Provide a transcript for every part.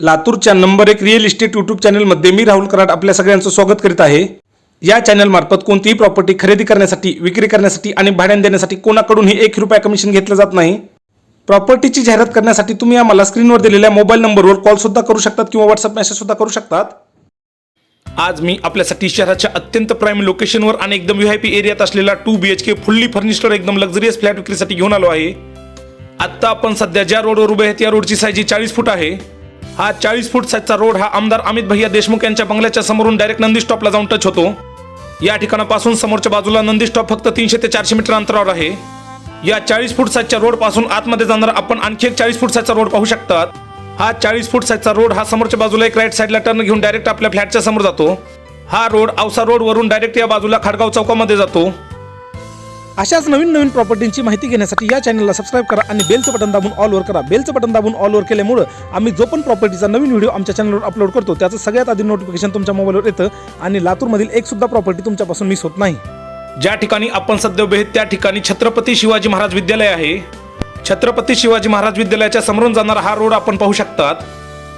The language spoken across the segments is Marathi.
लातूरच्या नंबर एक रिअल इस्टेट यूट्यूब चॅनलमध्ये मी राहुल कराड आपल्या सगळ्यांचं स्वागत करीत आहे. या चॅनलमार्फत कोणतीही प्रॉपर्टी खरेदी करण्यासाठी विक्री करण्यासाठी आणि भाड्याने देण्यासाठी कोणाकडूनही एक रुपया कमिशन घेतलं जात नाही. प्रॉपर्टीची जाहिरात करण्यासाठी तुम्ही आम्हाला स्क्रीनवर दिलेल्या मोबाईल नंबरवर कॉलसुद्धा करू शकतात किंवा व्हॉट्सअप मेसेजसुद्धा करू शकतात. आज मी आपल्यासाठी शहराच्या अत्यंत प्राईम लोकेशनवर आणि एकदम व्ही आय पी एरियात असलेला two B H K fully furnished एकदम लक्झरियस फ्लॅट विक्रीसाठी घेऊन आलो आहे. आत्ता आपण सध्या ज्या रोडवर उभे आहेत या रोडची साईज चाळीस फूट आहे. हा चाळीस फूट साईजचा रोड हा आमदार अमित भैया देशमुख यांच्या बंगल्याच्या समोरून डायरेक्ट नंदी स्टॉपला जाऊन टच होतो या ठिकाणापासून समोरच्या बाजूला नंदी स्टॉप फक्त तीनशे ते चारशे मीटर अंतरावर आहे. या चाळीस फूट साईजच्या रोडपासून आतमध्ये जाणारा आपण आणखी एक चाळीस फूट साईजचा रोड पाहू शकतात. हा चाळीस फूट साईजचा रोड हा समोरच्या बाजूला एक राईट साईडला टर्न घेऊन डायरेक्ट आपल्या फ्लॅटच्या समोर जातो. हा रोड औसा रोड वरून डायरेक्ट या बाजूला खडगाव चौकामध्ये जातो. अशाच नवीन नवीन प्रॉपर्टींची माहिती घेण्यासाठी या चॅनलला सबस्क्राईब करा आणि बेलचं बटन दाबून ऑलवर करा. बेलचं बटन दाबून ऑलवर केल्यामुळं आम्ही जो पण प्रॉपर्टीचा नवीन व्हिडिओ आमच्या चॅनलवर अपलोड करतो त्याचं सगळ्यात आधी नोटिफिकेशन तुमच्या मोबाईलवर येतं आणि लातूरमधील एक सुद्धा प्रॉपर्टी तुमच्यापासून मिस होत नाही. ज्या ठिकाणी आपण सध्या उभे त्या ठिकाणी छत्रपती शिवाजी महाराज विद्यालय आहे. छत्रपती शिवाजी महाराज विद्यालयाच्या समोरून जाणारा हा रोड आपण पाहू शकतात.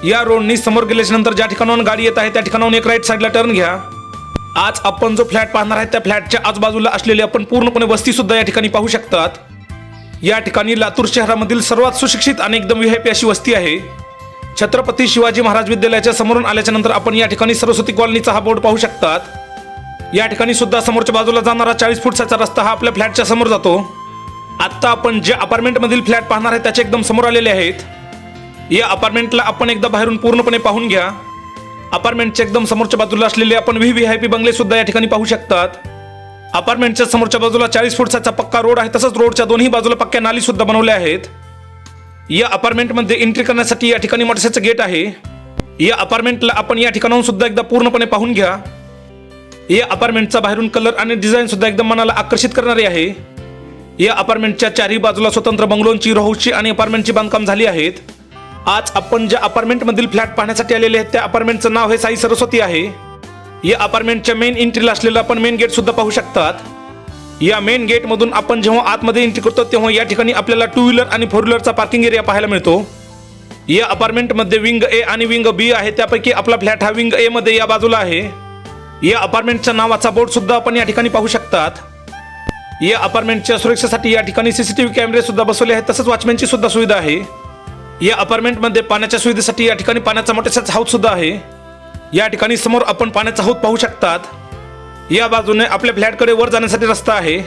या रोडनी समोर गेल्याच्यानंतर ज्या ठिकाणाहून गाडी येत आहे त्या ठिकाणाहून एक राईट साईडला टर्न घ्या. आज आपण जो फ्लॅट पाहणार आहे त्या फ्लॅटच्या आजूबाजूला असलेली आपण पूर्णपणे वस्ती सुद्धा या ठिकाणी पाहू शकतात. या ठिकाणी लातूर शहरामधील सर्वात सुशिक्षित आणि एकदम विहायपी अशी वस्ती आहे. छत्रपती शिवाजी महाराज विद्यालयाच्या समोरून आल्याच्यानंतर आपण या ठिकाणी सरस्वती कॉलनीचा हा बोर्ड पाहू शकतात. या ठिकाणी सुद्धा समोरच्या बाजूला जाणारा चाळीस फुटचा रस्ता हा आपल्या फ्लॅटच्या समोर जातो. आत्ता आपण जे अपार्टमेंटमधील फ्लॅट पाहणार आहे त्याचे एकदम समोर आलेले आहेत. या अपार्टमेंटला आपण एकदा बाहेरून पूर्णपणे पाहून घ्या. अपार्टमेंटच्या एकदम समोरच्या बाजूला असलेले आपण व्ही व्ही आय पी बंगले सुद्धा या ठिकाणी पाहू शकतात. अपार्टमेंटच्या समोरच्या बाजूला चाळीस फुटचा पक्का रोड आहे तसंच रोडच्या दोन्ही बाजूला पक्क्या नाली सुद्धा बनवल्या आहेत. या अपार्टमेंटमध्ये एंट्री करण्यासाठी या ठिकाणी मोटरसायचं गेट आहे. या अपार्टमेंटला आपण या ठिकाणाहून सुद्धा एकदा पूर्णपणे पाहून घ्या. या अपार्टमेंटचा बाहेरून कलर आणि डिझाईन सुद्धा एकदम मनाला आकर्षित करणारी आहे. या अपार्टमेंटच्या चारही बाजूला स्वतंत्र बंगलोंची रोहूची आणि अपार्टमेंटची बांधकाम झाली आहेत. आज आपण ज्या अपार्टमेंटमधील फ्लॅट पाहण्यासाठी आलेले आहेत त्या अपार्टमेंटचं नाव हे साई सरस्वती आहे. या अपार्टमेंटच्या मेन एंट्रीला असलेलं आपण मेन गेट सुद्धा पाहू शकतात. या मेन गेटमधून आपण जेव्हा आतमध्ये एंट्री करतो तेव्हा या ठिकाणी आपल्याला टू व्हीलर आणि फोर व्हीलरचा पार्किंग एरिया पाहायला मिळतो. या अपार्टमेंटमध्ये विंग ए आणि विंग बी आहे त्यापैकी आपला फ्लॅट हा विंग ए मध्ये या बाजूला आहे. या अपार्टमेंटच्या नावाचा बोर्ड सुद्धा आपण या ठिकाणी पाहू शकतात. या अपार्टमेंटच्या सुरक्षेसाठी या ठिकाणी सीसीटीव्ही कॅमेरे सुद्धा बसवले आहेत तसंच वॉचमॅनची सुद्धा सुविधा आहे. या अपार्टमेंटमध्ये पाण्याच्या सुविधेसाठी या ठिकाणी पाण्याचा मोठ्याचा हौद सुद्धा आहे. या ठिकाणी समोर आपण पाण्याचा हौद पाहू शकतात. या बाजूने आपल्या फ्लॅटकडे वर जाण्यासाठी रस्ता आहे.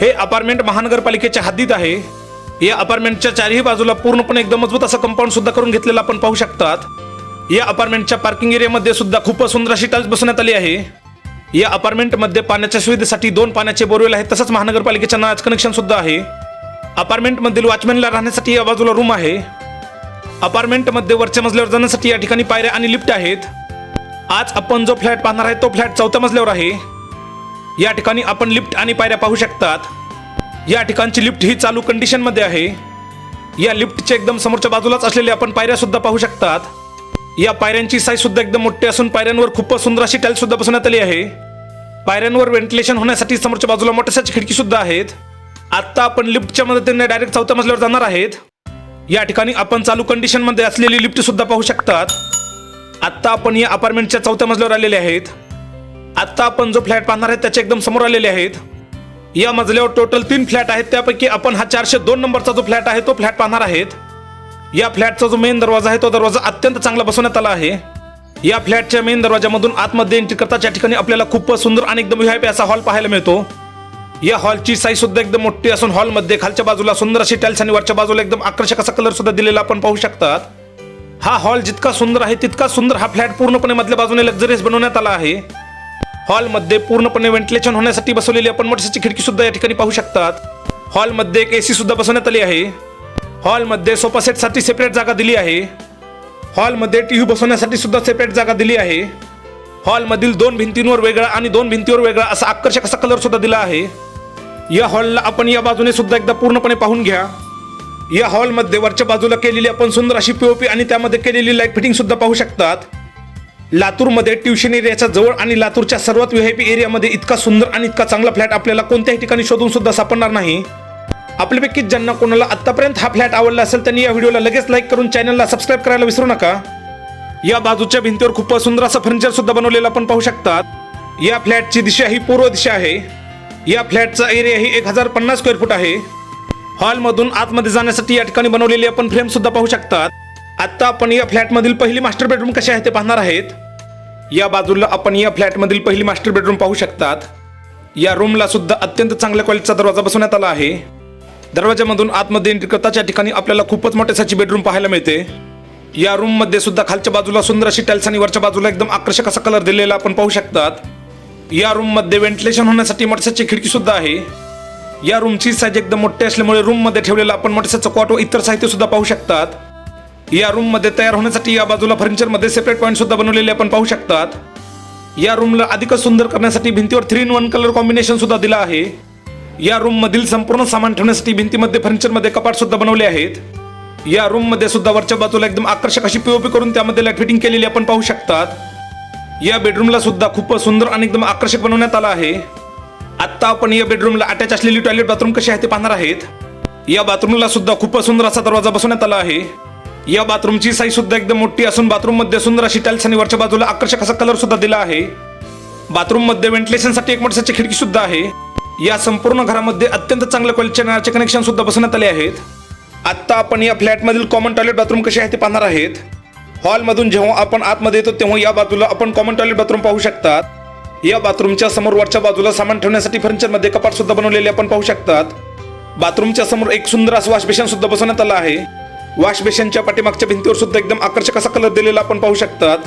हे अपार्टमेंट महानगरपालिकेच्या हद्दीत आहे. या अपार्टमेंटच्या चारही बाजूला पूर्णपणे एकदम मजबूत असं कंपाऊंड सुद्धा करून घेतलेलं आपण पाहू शकतात. या अपार्टमेंटच्या पार्किंग एरियामध्ये सुद्धा खूपच सुंदर अशी टाईल्स बसवण्यात आली आहे. या अपार्टमेंटमध्ये पाण्याच्या सुविधेसाठी दोन पाण्याचे बोरवेल आहेत तसंच महानगरपालिकेच्या नळाचं कनेक्शन सुद्धा आहे. अपार्टमेंटमधील वॉचमॅनला राहण्यासाठी या बाजूला रूम आहे. अपार्टमेंटमध्ये वरच्या मजल्यावर जाण्यासाठी या ठिकाणी पायऱ्या आणि लिफ्ट आहेत. आज आपण जो फ्लॅट पाहणार आहे तो फ्लॅट चौथ्या मजल्यावर आहे. या ठिकाणी आपण लिफ्ट आणि पायऱ्या पाहू शकतात. या ठिकाणची लिफ्ट ही चालू कंडिशनमध्ये आहे. या लिफ्टच्या एकदम समोरच्या बाजूलाच असलेल्या आपण पायऱ्या सुद्धा पाहू शकतात. या पायऱ्यांची साईज सुद्धा एकदम मोठी असून पायऱ्यांवर खूपच सुंदर अशी टाईल सुद्धा बसवण्यात आली आहे. पायऱ्यांवर व्हेंटिलेशन होण्यासाठी समोरच्या बाजूला मोठ्या खिडकी सुद्धा आहेत. आत्ता आपण लिफ्टच्या मदतीने डायरेक्ट चौथ्या मजल्यावर जाणार आहेत. या ठिकाणी आपण चालू कंडिशनमध्ये असलेली लिफ्ट सुद्धा पाहू शकतात. आत्ता आपण या अपार्टमेंटच्या चौथ्या मजल्यावर आलेले आहेत. आत्ता आपण जो फ्लॅट पाहणार आहे त्याच्या एकदम समोर आलेले आहेत. या मजल्यावर टोटल तीन फ्लॅट आहेत. त्यापैकी आपण हा चारशे दोन नंबरचा जो फ्लॅट आहे तो फ्लॅट पाहणार आहेत. या फ्लॅटचा जो मेन दरवाजा आहे तो दरवाजा अत्यंत चांगला बसवण्यात आला आहे. या फ्लॅटच्या मेन दरवाजामधून आतमध्ये एंट्री करता ज्या ठिकाणी आपल्याला खूपच सुंदर आणि एकदम व्हीआयपी असा हॉल पाहायला मिळतो. या हॉलची साईज सुद्धा एकदम मोठी असून हॉलमध्ये खालच्या बाजूला सुंदर अशी टाइल्स आणि वरच्या बाजूला एकदम आकर्षक असा कलर सुद्धा दिलेला आपण पाहू शकतात. हा हॉल जितका सुंदर आहे तितका सुंदर हा फ्लॅट पूर्णपणे मधल्या बाजूने लक्झरियस बनवण्यात आला आहे. हॉलमध्ये पूर्णपणे व्हेंटिलेशन होण्यासाठी बसवलेली आपण मोठीशी खिडकी सुद्धा या ठिकाणी पाहू शकतात. हॉलमध्ये एक एसी सुद्धा बसवण्यात आली आहे. हॉलमध्ये सोफा सेटसाठी सेपरेट जागा दिली आहे. हॉलमध्ये टी व्ही बसवण्यासाठी सुद्धा सेपरेट जागा दिली आहे. हॉलमधील दोन भिंतींवर वेगळा आणि दोन भिंतीवर वेगळा असा आकर्षक असा कलर सुद्धा दिला आहे. या हॉलला आपण या बाजूने सुद्धा एकदा पूर्णपणे पाहून घ्या. या हॉलमध्ये वरच्या बाजूला केलेली आपण सुंदर अशी पीओपी आणि त्यामध्ये केलेली लाइट फिटिंग सुद्धा पाहू शकतात. लातूरमध्ये ट्युशन एरियाच्या जवळ आणि लातूरच्या सर्वात व्हीआयपी एरियामध्ये इतका सुंदर आणि इतका चांगला फ्लॅट आपल्याला कोणत्याही ठिकाणी शोधून सुद्धा सापडणार नाही. आपल्यापैकी ज्यांना कोणाला आतापर्यंत हा फ्लॅट आवडला असेल त्यांनी या व्हिडिओला लगेच लाईक करून चॅनलला सबस्क्राईब करायला विसरू नका. या बाजूच्या भिंतीवर खूप सुंदर असं फर्निचर सुद्धा बनवलेलं आपण पाहू शकतात. या फ्लॅटची दिशा ही पूर्व दिशा आहे. या फ्लॅटचा एरिया ही एक हजार पन्नास स्क्वेअर फूट आहे. हॉलमधून आतमध्ये जाण्यासाठी या ठिकाणी बनवलेली आपण फ्रेम सुद्धा पाहू शकतात. आता आपण या फ्लॅटमधील पहिली मास्टर बेडरूम कशी आहे ते पाहणार आहेत. या बाजूला आपण या फ्लॅटमधील पहिली मास्टर बेडरूम पाहू शकतात. या रूमला सुद्धा अत्यंत चांगल्या क्वालिटीचा दरवाजा बसवण्यात आला आहे. दरवाजामधून आतमध्ये एंट्री करताच्या ठिकाणी आपल्याला खूपच मोठ्यासाची बेडरूम पाहायला मिळते. या रूममध्ये सुद्धा खालच्या बाजूला सुंदर अशी टाईल्स आणि वरच्या बाजूला एकदम आकर्षक असा कलर दिलेला आपण पाहू शकतात. या रूममध्ये व्हेंटिलेशन होण्यासाठी मटसाची खिडकी सुद्धा आहे. या रूमची साईज एकदम मोठी असल्यामुळे रूममध्ये ठेवलेलं आपण मटसाचं कॉट व इतर साहित्य सुद्धा पाहू शकतात. या रूममध्ये तयार होण्यासाठी या बाजूला फर्निचरमध्ये सेपरेट पॉईंट सुद्धा बनवलेले आपण पाहू शकतात. या रूमला अधिकच सुंदर करण्यासाठी भिंतीवर three in one colour combination सुद्धा दिला आहे. या रूम मधील संपूर्ण सामान ठेवण्यासाठी भिंतीमध्ये फर्निचरमध्ये कपाट सुद्धा बनवले आहेत. या रूममध्ये सुद्धा वरच्या बाजूला एकदम आकर्षक अशी पीओपी करून त्यामध्ये लाइट फिटिंग केलेली आपण पाहू शकतात. या बेडरूमला सुद्धा खूप सुंदर आणि एकदम आकर्षक बनवण्यात आला आहे. आत्ता आपण या बेडरूमला अटॅच असलेली टॉयलेट बाथरूम कशी आहे ते पाहणार आहेत. या बाथरूमला सुद्धा खूप सुंदर असा दरवाजा बसवण्यात आला आहे. या बाथरूमची साईज सुद्धा एकदम मोठी असून बाथरूममध्ये सुंदर अशी टाईल्स आणि वरच्या बाजूला आकर्षक असा कलर सुद्धा दिला आहे. बाथरूममध्ये व्हेंटिलेशनसाठी एक मोठ्याची खिडकी सुद्धा आहे. या संपूर्ण घरामध्ये अत्यंत चांगल्या क्वालिटीच्या नळाचे कनेक्शन सुद्धा बसवण्यात आले आहेत. आत्ता आपण या फ्लॅटमधील कॉमन टॉयलेट बाथरूम कसे आहे ते पाहणार आहेत. हॉलमधून जेव्हा आपण आतमध्ये येतो तेव्हा या बाजूला आपण कॉमन टॉयलेट बाथरूम पाहू शकतात. या बाथरूमच्या समोर वरच्या बाजूला सामान ठेवण्यासाठी फर्निचरमध्ये कपाट सुद्धा बनवलेले आपण पाहू शकतात. बाथरूमच्या समोर एक सुंदर असं वॉश बेसिन सुद्धा बसवण्यात आलं आहे. वॉशबेशनच्या पाठीमागच्या भिंतीवर सुद्धा एकदम आकर्षक असा कलर दिलेला आपण पाहू शकतात.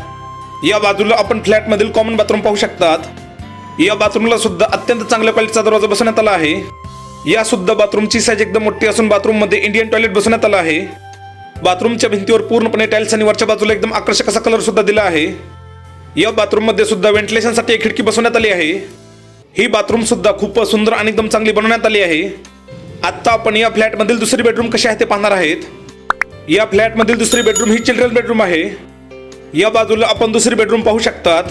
या बाजूला आपण फ्लॅटमधील कॉमन बाथरूम पाहू शकतात. या बाथरूमला सुद्धा अत्यंत चांगल्या क्वालिटीचा दरवाजा बसवण्यात आला आहे. या सुद्धा बाथरूमची साईज एकदम मोठी असून बाथरूममध्ये इंडियन टॉयलेट बसवण्यात आला आहे. बाथरूमच्या भिंतीवर पूर्णपणे टाईल्स आणि वरच्या बाजूला एकदम आकर्षक असा कलर सुद्धा दिला आहे. या बाथरूममध्ये सुद्धा व्हेंटिलेशनसाठी एक खिडकी बसवण्यात आली आहे. ही बाथरूम सुद्धा खूप सुंदर आणि एकदम चांगली बनवण्यात आली आहे. आत्ता आपण या फ्लॅटमधील दुसरी बेडरूम कशी आहे ते पाहणार आहेत. या फ्लॅटमधील दुसरी बेडरूम ही चिल्ड्रन बेडरूम आहे. या बाजूला आपण दुसरी बेडरूम पाहू शकतात.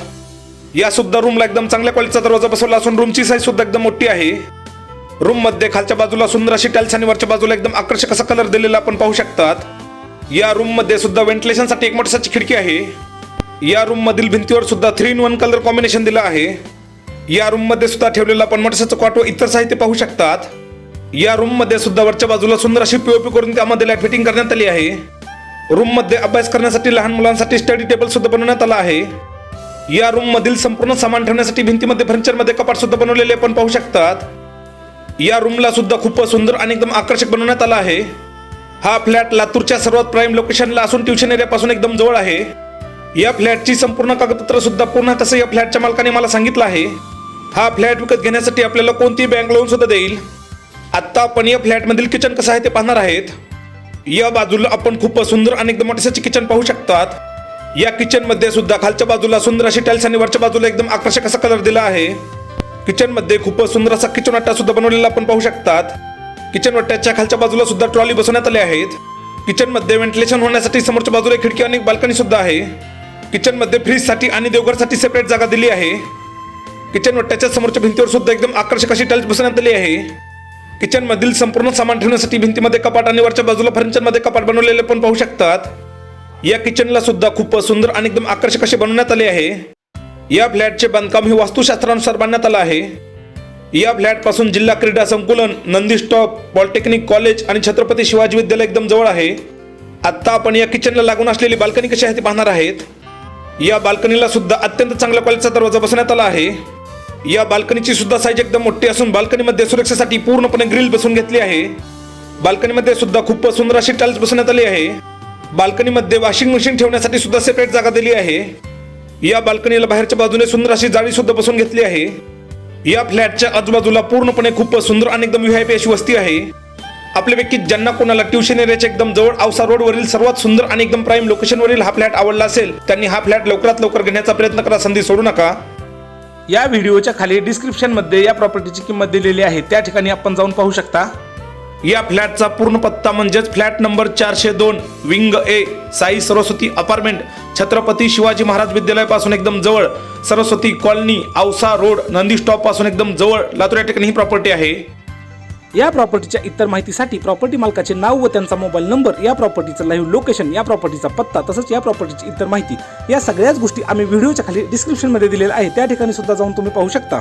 या सुद्धा रूमला एकदम चांगल्या क्वालिटीचा दरवाजा बसवला असून रूमची साईज सुद्धा एकदम मोठी आहे. रूममध्ये खालच्या बाजूला सुंदर अशी टाईल्स आणि वरच्या बाजूला एकदम आकर्षक असा कलर दिलेला आपण पाहू शकतात. या रूममध्ये सुद्धा व्हेंटिलेशनसाठी एक मोठ्याची खिडकी आहे. या रूम मधील भिंतीवर सुद्धा three in one colour combination दिलं आहे. या रूममध्ये सुद्धा ठेवलेलं आपण मोठ्याचं कॉट व इतर साहित्य पाहू शकतात. या रूममध्ये सुद्धा वरच्या बाजूला सुंदर अशी पीओपी करून त्यामध्ये लाइट फिटिंग करण्यात आली आहे. रूममध्ये अभ्यास करण्यासाठी लहान मुलांसाठी स्टडी टेबल सुद्धा बनवण्यात आला आहे. या रूम मधील संपूर्ण सामान ठेवण्यासाठी भिंतीमध्ये फर्निचरमध्ये कपाट सुद्धा बनवलेले आपण पाहू शकतात. या रूमला सुद्धा खूप सुंदर आणि एकदम आकर्षक बनवण्यात आला आहे. हा फ्लॅट लातूरच्या सर्वात प्राईम लोकेशनला असून ट्युशन एरियापासून एकदम जवळ आहे. या फ्लॅटची संपूर्ण कागदपत्र सुद्धा पूर्ण तसं या फ्लॅटच्या मालकाने मला सांगितलं आहे. हा फ्लॅट विकत घेण्यासाठी आपल्याला कोणतीही बँक लोन सुद्धा देईल. आत्ता आपण या फ्लॅटमधील किचन कसं आहे ते पाहणार आहेत. या बाजूला आपण खूप सुंदर आणि एकदम मोठे किचन पाहू शकतात. या किचनमध्ये सुद्धा खालच्या बाजूला सुंदर अशी टाईल्स आणि वरच्या बाजूला एकदम आकर्षक असा कलर दिला आहे. किचनमध्ये खूप सुंदर असा किचन वाटा सुद्धा बनवलेला आपण पाहू शकतात. किचन वट्ट्याच्या खालच्या बाजूला सुद्धा ट्रॉली बसवण्यात आले आहेत. किचनमध्ये व्हेंटिलेशन होण्यासाठी समोरच्या बाजूला खिडकी आणि बाल्कनी सुद्धा आहे. किचनमध्ये फ्रीजसाठी आणि देवघरसाठी सेपरेट जागा दिली आहे. किचन वट्ट्याच्या समोरच्या भिंतीवर सुद्धा एकदम आकर्षक अशी टाईल्स बसवण्यात आली आहे. किचन मधील संपूर्ण सामान ठेवण्यासाठी भिंतीमध्ये कपाट आणि वरच्या बाजूला फर्निचरमध्ये कपाट बनवलेले पण पाहू शकतात. या किचनला सुद्धा खूप सुंदर आणि एकदम आकर्षक असे बनवण्यात आले आहे. या फ्लॅटचे बांधकाम हे वास्तुशास्त्रानुसार बांधण्यात आलं आहे. या फ्लॅटपासून जिल्हा क्रीडा संकुलन नंदी स्टॉप पॉलिटेक्निक कॉलेज आणि छत्रपती शिवाजी विद्यालय एकदम जवळ आहे. आत्ता आपण या किचनला लागून असलेली बाल्कनी कशी आहे ते पाहणार आहेत. या बाल्कनीला सुद्धा अत्यंत चांगल्या क्वालिटीचा दरवाजा बसवण्यात आला आहे. या बाल्कनीची सुद्धा साईज एकदम मोठी असून बाल्कनीमध्ये सुरक्षेसाठी पूर्णपणे ग्रिल बसवून घेतली आहे. बाल्कनीमध्ये सुद्धा खूप सुंदर अशी टाईल्स बसवण्यात आली आहे. बाल्कनीमध्ये वॉशिंग मशीन ठेवण्यासाठी सुद्धा सेपरेट जागा दिली आहे. या बाल्कनीला बाहेरच्या बाजूने सुंदर अशी जाळी सुद्धा बसवून घेतली आहे. या फ्लॅटच्या आजूबाजूला पूर्णपणे खूप सुंदर आणि एकदम व्ही अशी वस्ती आहे. आपल्यापैकी ज्यांना कोणाला ट्युशन एरियाच्या एकदम जवळ औसा रोडवरील सर्वात सुंदर आणि एकदम प्राईम लोकेशनवरील हा फ्लॅट आवडला असेल त्यांनी हा फ्लॅट लवकरात लवकर घेण्याचा प्रयत्न करा संधी सोडू नका. या व्हिडिओच्या खाली डिस्क्रिप्शनमध्ये या प्रॉपर्टीची किंमत दिलेली आहे. त्या ठिकाणी आपण जाऊन पाहू शकता. या फ्लॅटचा पूर्ण पत्ता म्हणजेच फ्लॅट नंबर चारशे दोन wing A Sai Saraswati apartment Chhatrapati Shivaji Maharaj विद्यालयापासून एकदम जवळ सरस्वती कॉलनी औसा रोड नंदी स्टॉपपासून एकदम जवळ लातूर या ठिकाणी ही प्रॉपर्टी आहे. या प्रॉपर्टीच्या इतर माहितीसाठी प्रॉपर्टी मालकाचे नाव व त्यांचा मोबाईल नंबर या प्रॉपर्टीचं लाईव्ह लोकेशन या प्रॉपर्टीचा पत्ता तसंच या प्रॉपर्टीची इतर माहिती या सगळ्याच गोष्टी आम्ही व्हिडिओच्या खाली डिस्क्रिप्शनमध्ये दिलेल्या आहे त्या ठिकाणी सुद्धा जाऊन तुम्ही पाहू शकता.